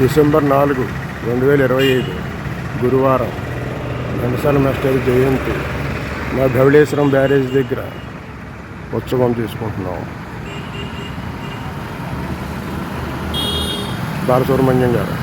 December నాలుగు రెండు వేల ఇరవై ఐదు గురువారం. ఘంటసాల మాస్టర్ జయంతి. మా ధవళేశ్వరం బ్యారేజ్ దగ్గర ఉత్సవం తీసుకుంటున్నాం. బాలసుబ్రహ్మణ్యం గారు.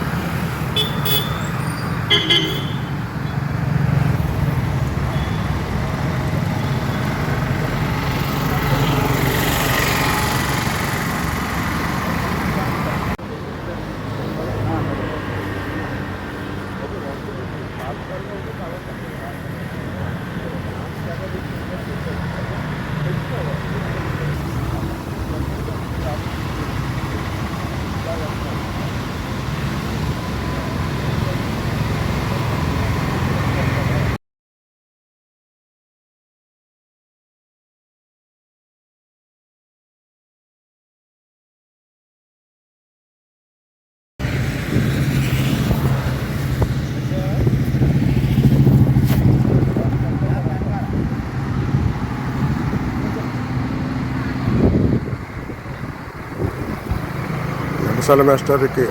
ఘంటసాల మాస్టర్కి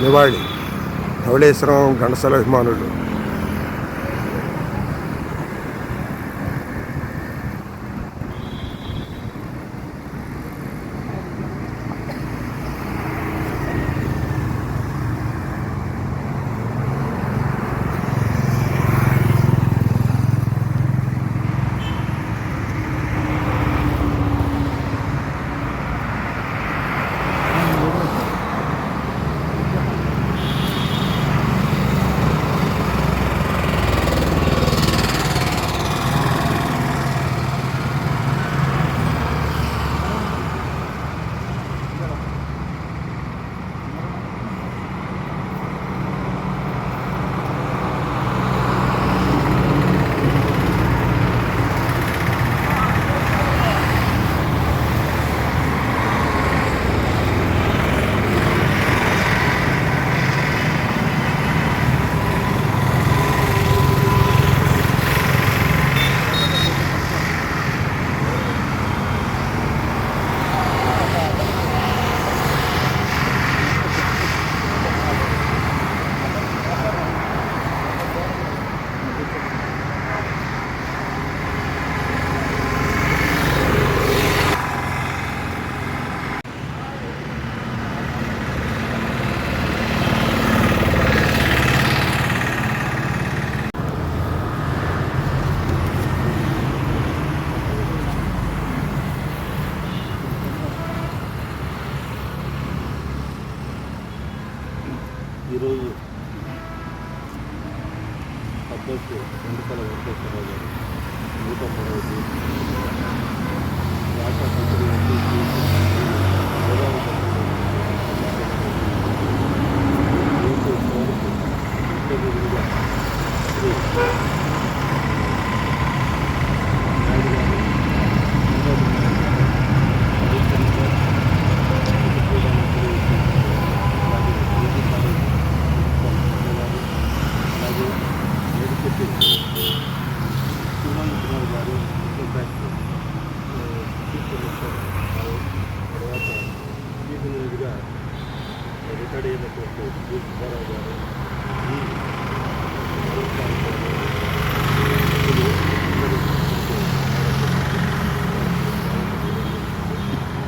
నివాళి ధవళేశ్వరం ఘంటసాల అభిమానులు ఈరోజు అధ్యక్షుడు వెంకటల వెంకటేశ్వరరావు గారు నూట పదవది రాష్ట్ర మంత్రి గోదావరి శ్రీ నాయుడు గారు చంద్రబాబు నాయుడు గారు హరీష్ రావు గారు అలాగే ఏపీ కాలేజ్ ప్రిన్సిపల్ గారు అలాగే మేడిచెట్టి సుమన్ కుమార్ గారు ఇన్కమ్ ట్యాక్స్ చీఫ్ మినిస్టర్ గారు తర్వాత చీఫ్ ఇంజనీర్గా రిటైర్డ్ అయినటువంటి జి సుబ్బారావు గారు ఈ ప్రభుత్వానికి వీళ్ళు అందరూ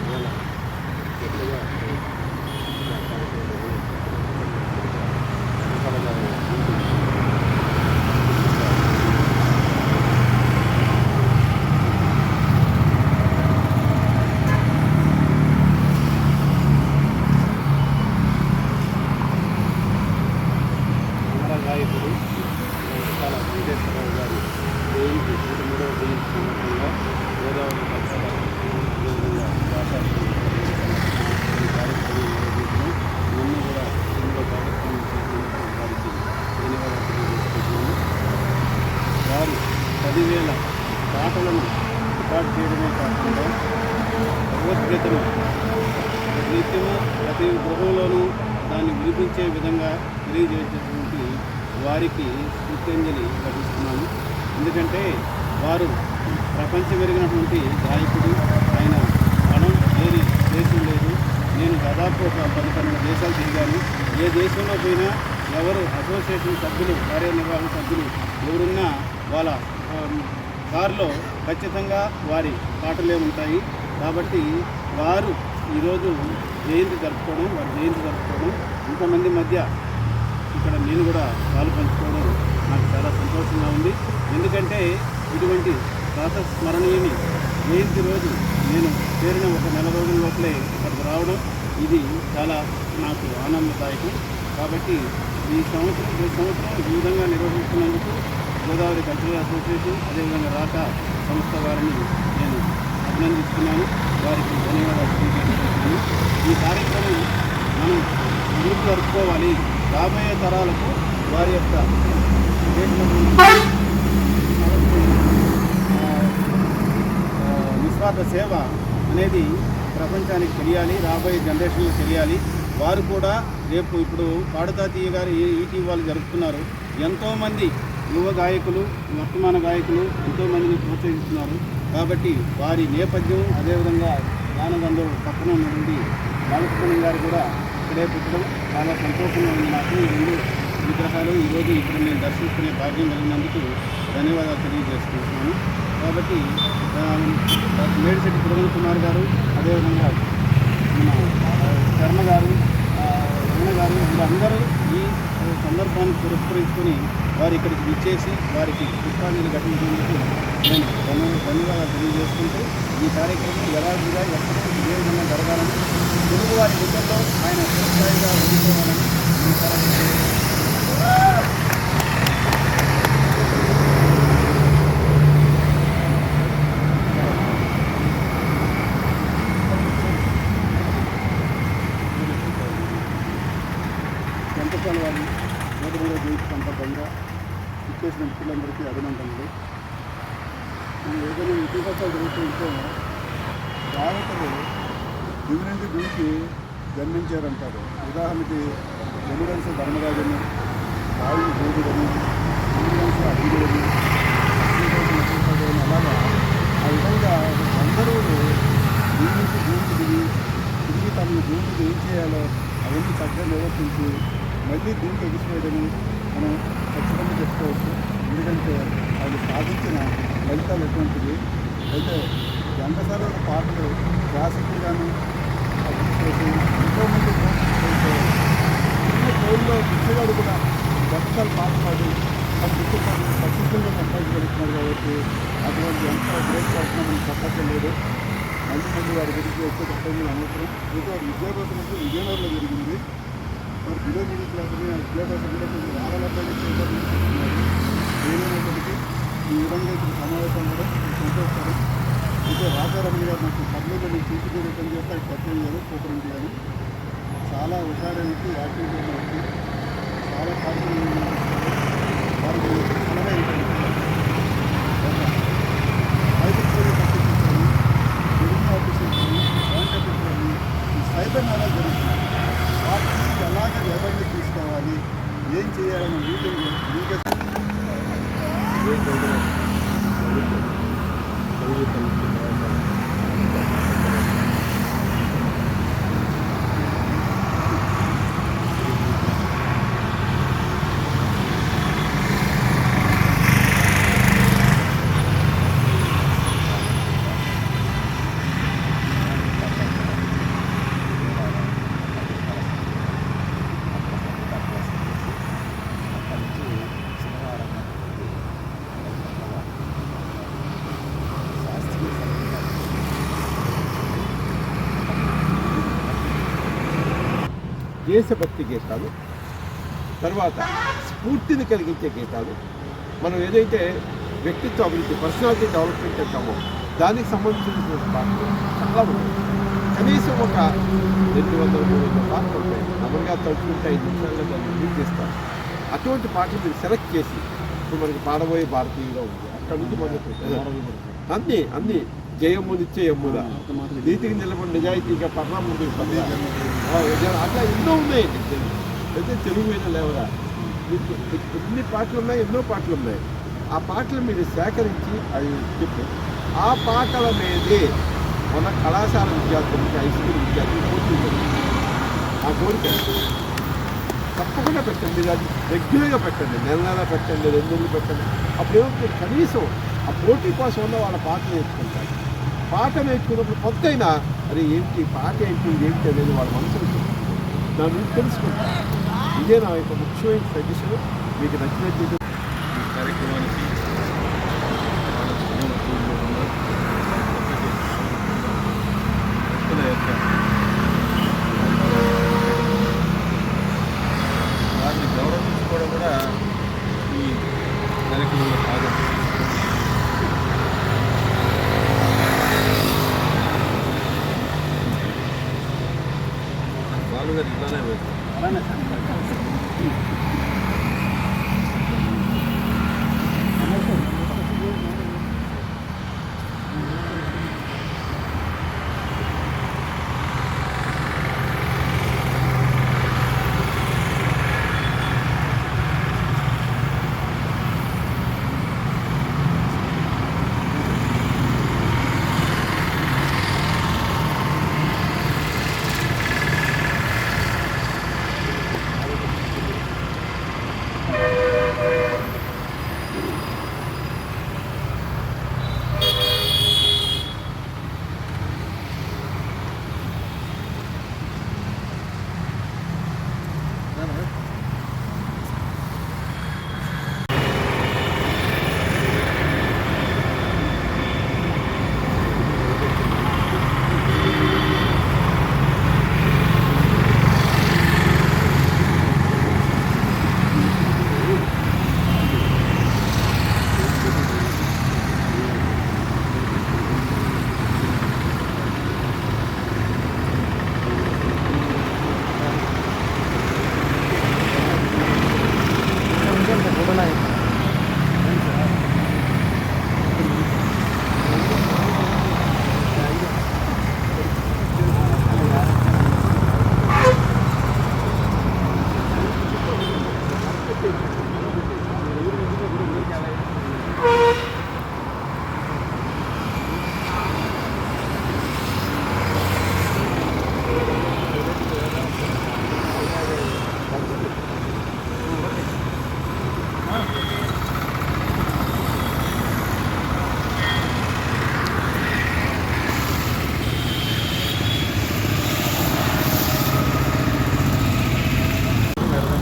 ఇవాళ కొత్తగా ఇలా కార్యక్రమం నాయకుడు వెంకటాల వెంకటేశ్వరరావు గారి జయంతి నూట మూడవ జయంతి సందర్భంగా గోదావరి పక్షాల కూడా ఇందులో భాగస్వామ్యం చేసినందుకు వారికి ధన్యవాదాలు తెలియజేసుకుంటున్నాను వారు పదివేల పాటలను రికార్డ్ చేయడమే కాకుండా భగవద్గీతను నిత్యము ప్రతి గృహంలోనూ దాన్ని వినిపించే విధంగా తెలియజేసేటువంటి వారికి స్ఫూర్తింజలి ఘటిస్తున్నాను ఎందుకంటే వారు ప్రపంచం ఎరిగినటువంటి గాయకుడు. ఆయన మనం వేరే దేశం లేదు. నేను దాదాపు ఒక పది పన్నెండు దేశాలు తిరిగాను. ఏ దేశంలో పోయినా ఎవరు అసోసియేషన్ సభ్యులు కార్యనిర్వాహక సభ్యులు ఎవరున్నా వాళ్ళ కారులో ఖచ్చితంగా వారి పాటలే ఉంటాయి. కాబట్టి వారు ఈరోజు జయంతి జరుపుకోవడం వారి జయంతి జరుపుకోవడం ఇంతమంది మధ్య ఇక్కడ నేను కూడా పాలు పంచుకోవడం నాకు చాలా సంతోషంగా ఉంది. ఎందుకంటే ఇటువంటి రాతస్మరణీయుని జయంతి రోజు నేను చేరిన ఒక నెల రోజుల లోపలే ఇక్కడికి రావడం ఇది చాలా నాకు ఆనందదాయకం. కాబట్టి ఈ సంవత్సరం ఈ సంవత్సరం ఈ విధంగా నిర్వహిస్తున్నందుకు గోదావరి కల్చరల్ అసోసియేషన్ అదేవిధంగా రాత సంస్థ వారిని నేను అభినందిస్తున్నాను. వారికి ధన్యవాదాలు తెలియజేస్తున్నాను. ఈ కార్యక్రమం మనం ముందుకు జరుపుకోవాలి రాబోయే తరాలకు వారి యొక్క ఆ, ఆ, నిస్వార్థ సేవ అనేది ప్రపంచానికి తెలియాలి రాబోయే జనరేషన్కి తెలియాలి. వారు కూడా రేపు ఇప్పుడు పాడుతాతీయ గారు ఈ ఈటీ వాళ్ళు జరుపుతున్నారు ఎంతోమంది యువ గాయకులు వర్తమాన గాయకులు ఎంతోమందిని ప్రోత్సహిస్తున్నారు. కాబట్టి వారి నేపథ్యం అదేవిధంగా జ్ఞానగంధం పక్కన ఉన్నటువంటి బాలసుబ్రహ్మణ్యం గారు కూడా ఇక్కడే పుట్టడం చాలా సంతోషంగా ఉంది. నాకు ఈ రెండు విగ్రహాలు ఈరోజు ఇక్కడ నేను దర్శించుకునే భాగ్యం కలిగినందుకు ధన్యవాదాలు తెలియజేసుకుంటున్నాను కాబట్టి మేడిశెట్టి ప్రవీణ్ కుమార్ గారు అదేవిధంగా మన శర్మ గారు రమణ గారు వీళ్ళందరూ ఈ సందర్భాన్ని పురస్కరించుకొని వారు ఇక్కడికి విచ్చేసి వారికి పుష్పాంజలి ఘటించేందుకు నేను ధన్య ధన్యవాదాలు తెలియజేసుకుంటూ ఈ కార్యక్రమం యథావిధిగా ఎక్కడో ఏ విధంగా జరగాలని తెలుగు వారి గుడ్డల్లో ఆయన చిరస్థాయిగా ఉండిపోవాలని ఈ వారిని నూట మూడో జయంతి ఇచ్చేసిన మిత్రులందరికీ అభినందనలు. మనం ఏదైనా ఇతిహాసాలు జరుగుతుంటే దేవతలు దివి నుండి దివికి జన్మించారంటారు. ఉదాహరణకి జమిరంశ ధర్మరాజుని రావుని దేవుడని జమిరంశ అభిదేవుని అలాగా ఆ విధంగా అందరూ దీని నుంచి భూమికి దిగి తిరిగి తమను భూమికి ఏం చేయాలో అవన్నీ చక్కగా నిర్వర్తించి మళ్ళీ దీనికి ఎగిసిపోయడని మనం ఖచ్చితంగా చెప్పుకోవచ్చు. ఎందుకంటే అది సాధించిన ఫలితాలు ఎటువంటివి? అయితే ఘంటసాల పాటలు క్లాసిక్గాను చేసి ఎంతోమంది ఫోన్లో పిచ్చివాడు కూడా ఘంటసాల పాట పాడి ఆ పిచ్చిపాడు ప్రసిద్ధంగా సంపాదించగలుగుతున్నారు కాబట్టి అటువంటి ఎంత గ్రేట్ పర్సన్ మనం చెప్పక్కర్లేదు మళ్ళీ మళ్ళీ వారి గురించి వచ్చే చెప్పండి అనవసరం ఇంకా విద్యాభ్యాసం అంటే విజయనగరంలో జరిగింది. మరి బిలో మిడిల్ క్లాస్ విద్యాభ్యాసం కూడా ఈ విధంగా ఇప్పుడు సమావేశం కూడా సంతోషకరం అయితే రాజారామయ్య గారు నాకు పర్లేదు నేను తీసుకుని చేస్తే గారు చాలా హుషారైనట్టు యాక్టివిటీ చాలా కార్యక్రమం వారికి దేశభక్తి గీతాలు తర్వాత స్ఫూర్తిని కలిగించే గీతాలు. మనం ఏదైతే వ్యక్తిత్వ అభివృద్ధి పర్సనాలిటీ డెవలప్మెంట్ అంటామో దానికి సంబంధించిన పాటలు చాలా ఉన్నాయి. కనీసం ఒక రెండు వందల మూడు వందల పాటలు ఉంటాయి. మామూలుగా తలుచుకుంటే ఐదు నిమిషాల్లో దాన్ని రిలీజ్ చేస్తారు. అటువంటి పాటలు మీరు సెలెక్ట్ చేసి ఇప్పుడు మనకి పాడబోయే భారతీయులు ఉంది. అక్కడ నుంచి మొదలు అన్నీ అన్నీ జయమ్మునిచ్చే యమ్ముల నీతికి నిలబడి నిజాయితీగా పర్ణాముందు అట్లా ఎన్నో ఉన్నాయండి అయితే తెలుగు మీద లేవరా? ఎన్ని పాటలు ఉన్నాయి? ఎన్నో పాటలు ఉన్నాయి. ఆ పాటలు మీరు సేకరించి అవి చెప్పి. ఆ పాటల మీదే మన కళాశాల విద్యార్థులకి హై స్కూల్ విద్యార్థులు పోటీ ఉంది. ఆ కోరిక తప్పకుండా పెట్టండి. అది రెగ్యులర్గా పెట్టండి. నెల నెల పెట్టండి రెండు నెలలు పెట్టండి. అప్పుడు ఏమవుతుంది కనీసం ఆ పోటీ కోసం ఉన్న వాళ్ళ పాట నేర్చుకుంటారు. పాట నేర్చుకున్నప్పుడు కొత్త అయినా అరే ఏంటి పాట ఏంటి ఏంటి అనేది వాళ్ళ మనసులు దాని గురించి తెలుసుకుంటారు ఇదే నా యొక్క ముఖ్యమైన సజెషన్ మీకు నచ్చినట్టు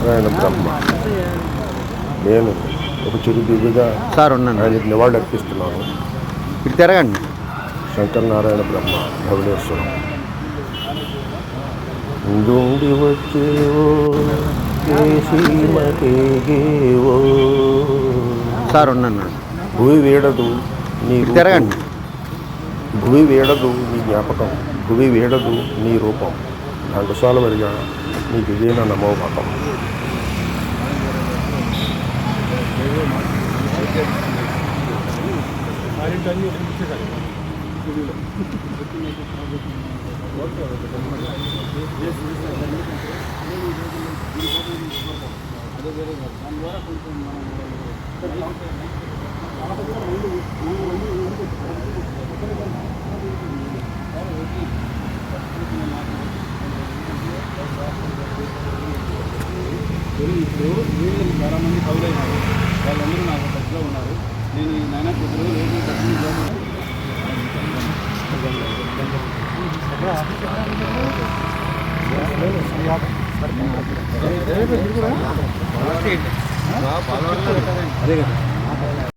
ఆయన బ్రహ్మ. నేను ఒక చిరు దివ్యగా సార్ ఉన్నాను. ఆయనకి నివాళులు అర్పిస్తున్నాను. ఇటు తిరగండి. శంకర నారాయణ బ్రహ్మ ధవళేశ్వరం ఉండి వచ్చేవో సార్ ఉన్నాను. భూమి వీడదు నీ. తిరగండి. భూమి వీడదు నీ జ్ఞాపకం. భూమి వీడదు నీ రూపం. ఘంటసాల వరిగా నీకు ఇదే నా నమోభాతం ఇప్పుడు వీళ్ళకి చాలా మంది కవులైనారు వాళ్ళందరూ నాకు టచ్లో ఉన్నారు. నేను ఈ నాయన కొద్ది రోజులు రోజు టచ్ చేద్దాం. అదే కదా.